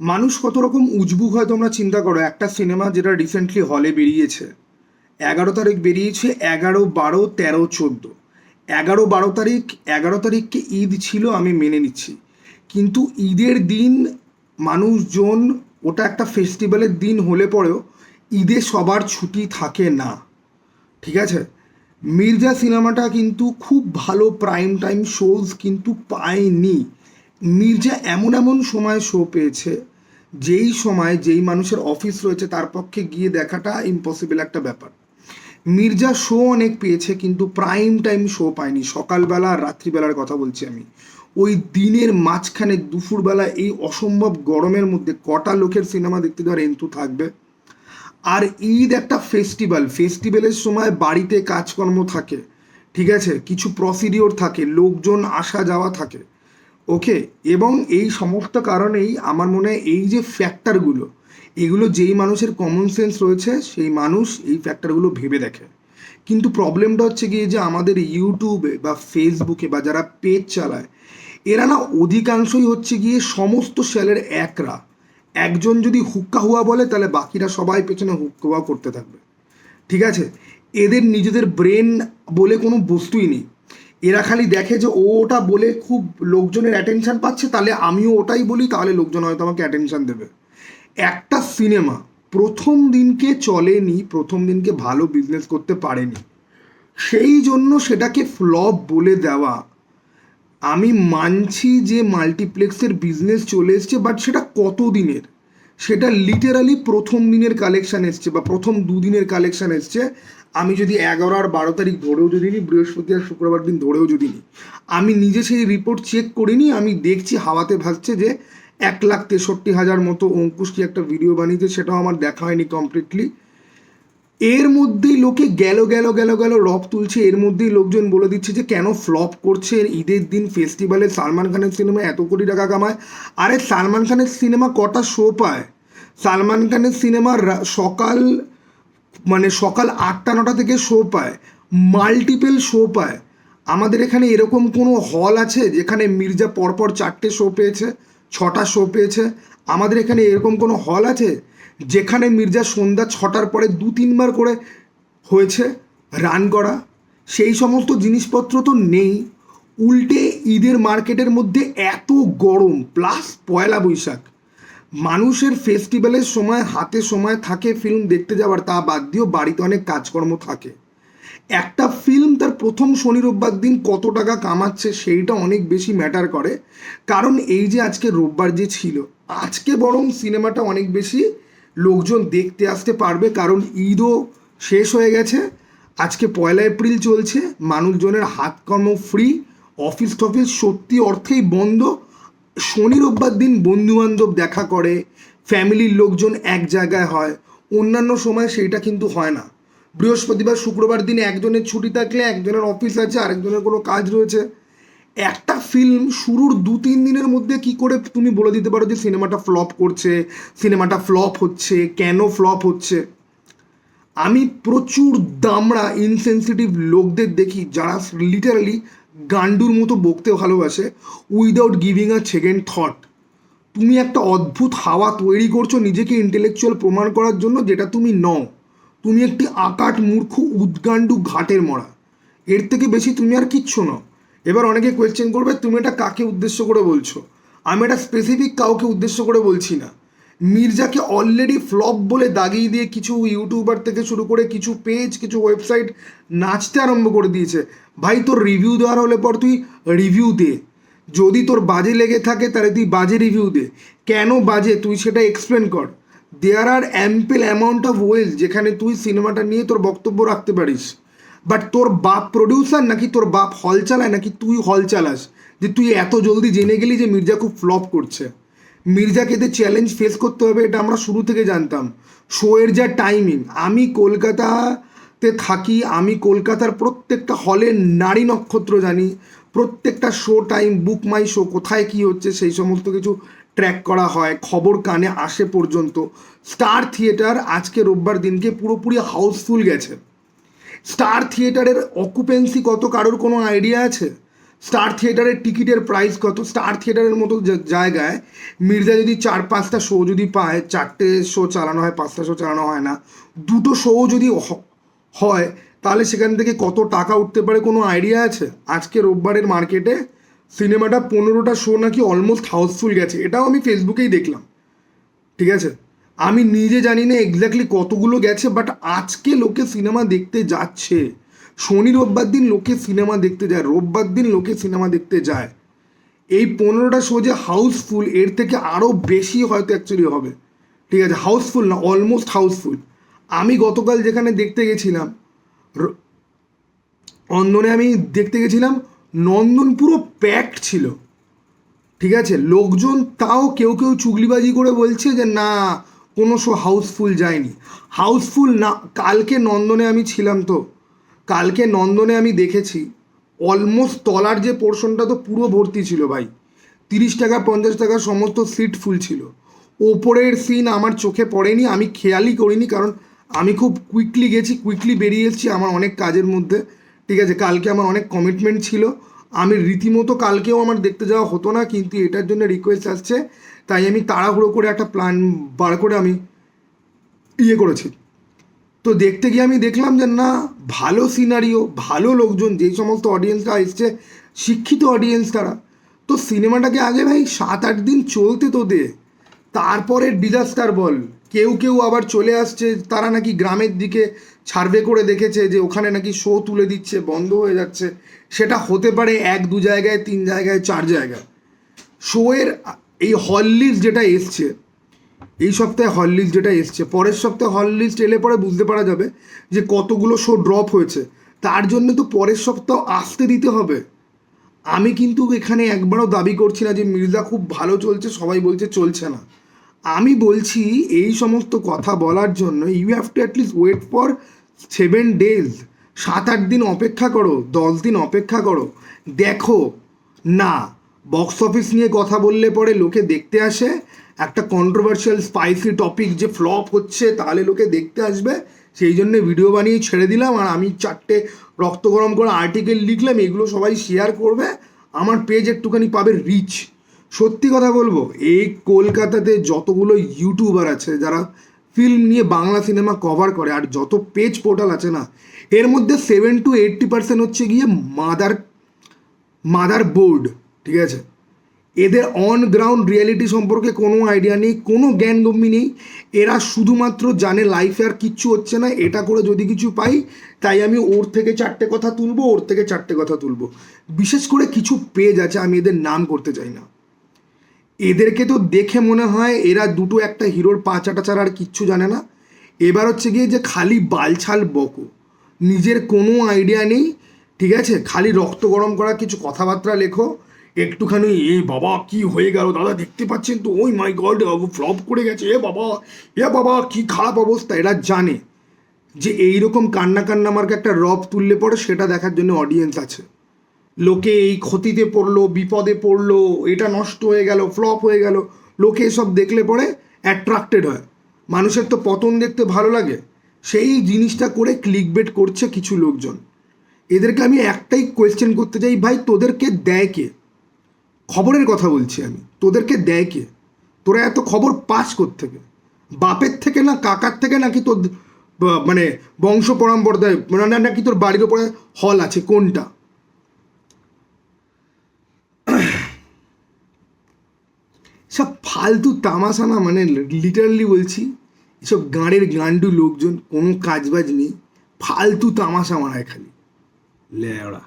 মানুষ কত রকম উজবুক হয় তোমরা চিন্তা করো। একটা সিনেমা যেটা রিসেন্টলি হলে বেরিয়েছে, এগারো তারিখ বেরিয়েছে এগারো, বারো, তেরো, চোদ্দ। এগারো, বারো তারিখ, এগারো তারিখকে ঈদ ছিল, আমি মেনে নিচ্ছি। কিন্তু ঈদের দিন মানুষজন, ওটা একটা ফেস্টিভ্যালের দিন হলে পরেও ঈদে সবার ছুটি থাকে না। ঠিক আছে? মির্জা সিনেমাটা কিন্তু খুব ভালো প্রাইম টাইম শোজ কিন্তু পায়নি। মির্জা এমন এমন সময় শো পেয়েছে, যেই সময় যেই মানুষের অফিস রয়েছে তার পক্ষে গিয়ে দেখাটা ইম্পসিবল একটা ব্যাপার। মির্জা শো অনেক পেয়েছে, কিন্তু প্রাইম টাইম শো পায়নি। সকালবেলা আর রাত্রিবেলার কথা বলছি আমি। ওই দিনের মাঝখানে দুপুরবেলা এই অসম্ভব গরমের মধ্যে কটা লোকের সিনেমা দেখতে দেওয়ার এন্তু থাকবে? আর ঈদ একটা ফেস্টিভ্যাল ফেস্টিভ্যালের সময় বাড়িতে কাজকর্ম থাকে, ঠিক আছে? কিছু প্রসিডিওর থাকে, লোকজন আসা যাওয়া থাকে। ওকে, এবং এই সমস্ত কারণেই আমার মনে হয় এই যে ফ্যাক্টরগুলো এগুলো যেই মানুষের কমন সেন্স রয়েছে, সেই মানুষ এই ফ্যাক্টরগুলো ভেবে দেখে। কিন্তু প্রবলেমটা হচ্ছে গিয়ে যে আমাদের ইউটিউবে বা ফেসবুকে বা যারা পেজ চালায়, এরা না অধিকাংশই হচ্ছে গিয়ে সমস্ত সেলের একরা। একজন যদি হুক্কা হুয়া বলে, তাহলে বাকিরা সবাই পেছনে হুক্কা হুয়া করতে থাকবে। ঠিক আছে? এদের নিজেদের ব্রেন বলে কোনো বস্তুই নেই। এরা খালি দেখে যে ও ওটা বলে খুব লোকজনের অ্যাটেনশন পাচ্ছে, তাহলে আমিও ওটাই বলি, তাহলে লোকজন হয়তো আমাকে অ্যাটেনশান দেবে। একটা সিনেমা প্রথম দিনকে চলেনি, প্রথম দিনকে ভালো বিজনেস করতে পারেনি। সেই জন্য সেটাকে ফ্লপ বলে দেওয়া। আমি মানছি যে মাল্টিপ্লেক্সের বিজনেস চলে এসছে বাট সেটা কত দিনের সেটা লিটারালি প্রথম দিনের কালেকশান এসছে বা প্রথম দুদিনের কালেকশান এসছে। আমি যদি এগারো আর বারো তারিখ ধরেও যদি নিই বৃহস্পতি আর শুক্রবার দিন ধরেও যদি নিই আমি নিজে সেই রিপোর্ট চেক করিনি, আমি দেখছি হাওয়াতে ভাসছে যে এক লাখ তেষট্টি হাজার মতো অঙ্কুশ কি একটা ভিডিও বানিয়েছে, সেটাও আমার দেখা হয়নি কমপ্লিটলি এর মধ্যেই লোকে গেল গেল গেল গেল, রব তুলছে। এর মধ্যেই লোকজন বলে দিচ্ছে যে, কেন ফ্লপ করছে ঈদের দিন ফেস্টিভ্যালে? সালমান খানের সিনেমা এত কোটি টাকা কামায়। আরে, সালমান খানের সিনেমা কটা শো পায়? সালমান খানের সিনেমা সকাল মানে সকাল আটটা, নটা থেকে শো পায়। মাল্টিপেল শো পায়। আমাদের এখানে এরকম কোনো হল আছে যেখানে মির্জা পরপর চারটে শো পেয়েছে, ছটা শো পেয়েছে? আমাদের এখানে এরকম কোনো হল আছে? যেখানে মির্জা সন্ধ্যা ছটার পরে দু তিনবার করে হয়েছে রান করা। সেই সমস্ত জিনিসপত্র তো নেই। উল্টে ঈদের মার্কেটের মধ্যে এত গরম প্লাস পয়লা বৈশাখ। মানুষের ফেস্টিভ্যালের সময়, হাতে সময় থাকে ফিল্ম দেখতে যাওয়ার, তা বাদ দিয়েও বাড়িতে অনেক কাজকর্ম থাকে। একটা ফিল্ম তার প্রথম শনি রোববার দিন কত টাকা কামাচ্ছে সেইটা অনেক বেশি ম্যাটার করে। কারণ এই যে আজকে রোববার যে ছিল, আজকে বরং সিনেমাটা অনেক বেশি লোকজন দেখতে আসতে পারবে, কারণ ঈদও শেষ হয়ে গেছে। আজকে পয়লা এপ্রিল চলছে, মানুষজনের হাতকর্ম ফ্রি অফিস টফিস সত্যি অর্থেই বন্ধ। শনি রোববার দিন বন্ধুবান্ধব দেখা করে ফ্যামিলির লোকজন এক জায়গায় হয়, অন্যান্য সময় সেইটা কিন্তু হয় না। বৃহস্পতিবার, শুক্রবার দিন একজনের ছুটি থাকলে একজনের অফিস আছে, আরেকজনের কোনো কাজ রয়েছে। একটা ফিল্ম শুরুর দু, তিন দিনের মধ্যে কি করে তুমি বলে দিতে পারো যে সিনেমাটা ফ্লপ করছে, সিনেমাটা ফ্লপ হচ্ছে, কেন ফ্লপ হচ্ছে? আমি প্রচুর দামড়া ইনসেন্সিটিভ লোকদের দেখি যারা লিটারালি গান্ডুর মতো বকতে ভালোবাসে without giving a second thought তুমি একটা অদ্ভুত হাওয়া তৈরি করছ নিজেকে ইন্টেলেকচুয়াল প্রমাণ করার জন্য যেটা তুমি নও। তুমি একটি আকাট মূর্খ উদ্গান্ডু ঘাটের মরা। এর থেকে বেশি তুমি আর কিচ্ছু নও। এবার অনেকে কোয়েশ্চেন করবে, তুমি এটা কাকে উদ্দেশ্য করে বলছো? আমি এটা স্পেসিফিক কাউকে উদ্দেশ্য করে বলছি না। মির্জাকে অলরেডি ফ্লপ বলে দাগিয়ে দিয়ে কিছু ইউটিউবার থেকে শুরু করে কিছু পেজ কিছু ওয়েবসাইট নাচতে আরম্ভ করে দিয়েছে। ভাই, তোর রিভিউ দেওয়ার হলে পর তুই রিভিউ দে। যদি তোর বাজে লেগে থাকে, তাহলে তুই বাজে রিভিউ দে। কেন বাজে? তুই সেটা এক্সপ্লেন কর। There are ample amount of oil যেখানে তুই সিনেমাটা নিয়ে তোর বক্তব্য রাখতে পারিস। বাট তোর বাপ প্রডিউসার নাকি তোর বাপ হল চালায় নাকি তুই হল চালাস? যে তুই এত জলদি জেনে গেলি যে মির্জা খুব ফ্লপ করছে। মির্জাকে এতে চ্যালেঞ্জ ফেস করতে হবে এটা আমরা শুরু থেকে জানতাম। শোয়ের যা টাইমিং আমি কলকাতাতে থাকি, আমি কলকাতার প্রত্যেকটা হলের নারী নক্ষত্র জানি। প্রত্যেকটা show time Book My Show কোথায় কি হচ্ছে সেই সমস্ত কিছু ট্র্যাক করা হয়, খবর কানে আসে পর্যন্ত। স্টার থিয়েটার আজকে রোববার দিনকে পুরোপুরি হাউসফুল গেছে। স্টার থিয়েটারের অকুপেন্সি কত কারোর কোনো আইডিয়া আছে? স্টার থিয়েটারের টিকিটের প্রাইস কত? স্টার থিয়েটারের মতো জায়গায় মির্জা যদি চার পাঁচটা শো যদি পায়, চারটে শো চালানো হয়, পাঁচটা শো চালানো হয় না, দুটো শো যদি হয়, তাহলে সেখান থেকে কত টাকা উঠতে পারে কোনো আইডিয়া আছে? আজকে রোববারের মার্কেটে সিনেমাটা পনেরোটা শো নাকি অলমোস্ট হাউসফুল গেছে, এটাও আমি ফেসবুকেই দেখলাম। ঠিক আছে? আমি নিজে জানি না এক্স্যাক্টলি কতগুলো গেছে বাট আজকে লোকে সিনেমা দেখতে যাচ্ছে। শনি রোববার দিন লোকে সিনেমা দেখতে যায়, রোববার দিন লোকে সিনেমা দেখতে যায়। এই পনেরোটা শো যে হাউসফুল এর থেকে আরও বেশি হয়তো অ্যাকচুয়ালি হবে। ঠিক আছে হাউসফুল না অলমোস্ট হাউসফুল আমি গতকাল যেখানে দেখতে গেছিলাম অন্দনে আমি দেখতে গেছিলাম, নন্দন পুরো প্যাকড ছিল। ঠিক আছে, লোকজন তাও কেউ কেউ চুগলিবাজি করে বলছে যে, না কোনো শো হাউসফুল যায়নি। হাউসফুল না, কালকে নন্দনে আমি ছিলাম তো। কালকে নন্দনে আমি দেখেছি অলমোস্ট তলার যে পোর্শনটা তো পুরো ভর্তি ছিল ভাই। তিরিশ টাকা, পঞ্চাশ টাকা সমস্ত সিট ফুল ছিল। ওপরের সিন আমার চোখে পড়েনি, আমি খেয়ালই করিনি কারণ আমি খুব কুইকলি গেছি কুইকলি বেরিয়ে এসেছি আমার অনেক কাজের মধ্যে। ঠিক আছে, কালকে আমার অনেক কমিটমেন্ট ছিল। আমি রীতিমতো কালকেও আমার দেখতে যাওয়া হতো না, কিন্তু এটার জন্য রিকোয়েস্ট আসছে, তাই আমি তাড়াহুড়ো করে একটা প্ল্যান বার করে আমি ইয়ে করেছি। তো দেখতে গিয়ে আমি দেখলাম যে না, ভালো সিনারিও ভালো লোকজন, যেই সমস্ত অডিয়েন্সরা এসছে, শিক্ষিত অডিয়েন্স তারা। তো সিনেমাটাকে আগে ভাই সাত আট দিন চলতে তো দে, তারপরে ডিজাস্টার বল। কেউ কেউ আবার চলে আসছে, তারা নাকি গ্রামের দিকে সার্ভে করে দেখেছে যে ওখানে নাকি শো তুলে দিচ্ছে, বন্ধ হয়ে যাচ্ছে। সেটা হতে পারে এক, দু জায়গায়, তিন জায়গায়, চার জায়গায়। শোয়ের এই হল লিস্ট যেটা এসছে, এই সপ্তাহে হল লিস্ট যেটা এসছে, পরের সপ্তাহে হল লিস্ট এলে পরে বুঝতে পারা যাবে যে কতগুলো শো ড্রপ হয়েছে। তার জন্য তো পরের সপ্তাহ আসতে দিতে হবে। আমি কিন্তু এখানে একবারও দাবি করছি না যে মির্জা খুব ভালো চলছে, সবাই বলছে চলছে না। আমি বলছি এই সমস্ত কথা বলার জন্য you have to at least wait for seven days, সাত, আট দিন অপেক্ষা করো, দশ দিন অপেক্ষা করো। দেখো, না বক্স অফিস নিয়ে কথা বললে পরে লোকে দেখতে আসে। একটা কন্ট্রোভার্সিয়াল স্পাইসি টপিক যে ফ্লপ হচ্ছে, তাহলে লোকে দেখতে আসবে। সেই জন্য ভিডিও বানিয়ে ছেড়ে দিলাম। আর আমি চারটে রক্ত গরম করে আর্টিকেল লিখলাম, এগুলো সবাই শেয়ার করবে। আমার পেজ একটুখানি পাবে রিচ সত্যি কথা বলব, এই কলকাতাতে যতগুলো ইউটিউবার আছে, যারা ফিল্ম নিয়ে বাংলা সিনেমা কভার করে। আর যত পেজ পোর্টাল আছে না, এর মধ্যে সেভেন টু এইট্টি পার্সেন্ট হচ্ছে গিয়ে মাদার মাদার বোর্ড ঠিক আছে? এদের অন গ্রাউন্ড রিয়ালিটি সম্পর্কে কোনো আইডিয়া নেই, কোনো জ্ঞান গম্যি নেই। এরা শুধুমাত্র জানে লাইফে আর কিচ্ছু হচ্ছে না, এটা করে যদি কিছু পাই, তাই আমি ওর থেকে চারটে কথা তুলবো, ওর থেকে চারটে কথা তুলবো। বিশেষ করে কিছু পেজ আছে, আমি এদের নাম করতে চাই না। এদেরকে তো দেখে মনে হয় এরা দুটো একটা হিরোর পাঁচাটা ছাড়া আর কিচ্ছু জানে না। এবার হচ্ছে গিয়ে যে খালি বালছাল বকো। নিজের কোনো আইডিয়া নেই, ঠিক আছে? খালি রক্ত গরম করা, কিছু কথাবার্তা লেখো। একটুখানি, এ বাবা, কি হয়ে গেল দাদা? দেখতে পাচ্ছেন তো? ওই মাই গড ফ্লপ করে গেছে। এ বাবা এ বাবা, কি খারাপ অবস্থা? এরা জানে যে এইরকম কান্না কান্না মার্কে একটা রব তুললে পরে সেটা দেখার জন্য অডিয়েন্স আছে। লোকে এই ক্ষতিতে পড়ল, বিপদে পড়ল, এটা নষ্ট হয়ে গেল ফ্লপ হয়ে গেল, লোকে এসব দেখলে পরে অ্যাট্রাক্টেড হয়। মানুষের তো পতন দেখতে ভালো লাগে। সেই জিনিসটা করে ক্লিক বেট করছে কিছু লোকজন। এদেরকে আমি একটাই কোয়েশ্চেন করতে চাই, ভাই, তোদেরকে দেয় কে? খবরের কথা বলছি আমি, তোদেরকে দেয় কে? তোরা এত খবর পাস থেকে বাপের থেকে না কাকার থেকে নাকি তোর মানে বংশ পরম্পরায় নাকি তোর বাড়ির ওপরে হল আছে, কোনটা? সব ফালতু তামাশা না মানে লিটারালি বলছি, এসব গাঁড়ের গান্ডু লোকজন, কোনো কাজবাজ নেই, ফালতু তামাশা মারায় খালি। লেওড়া।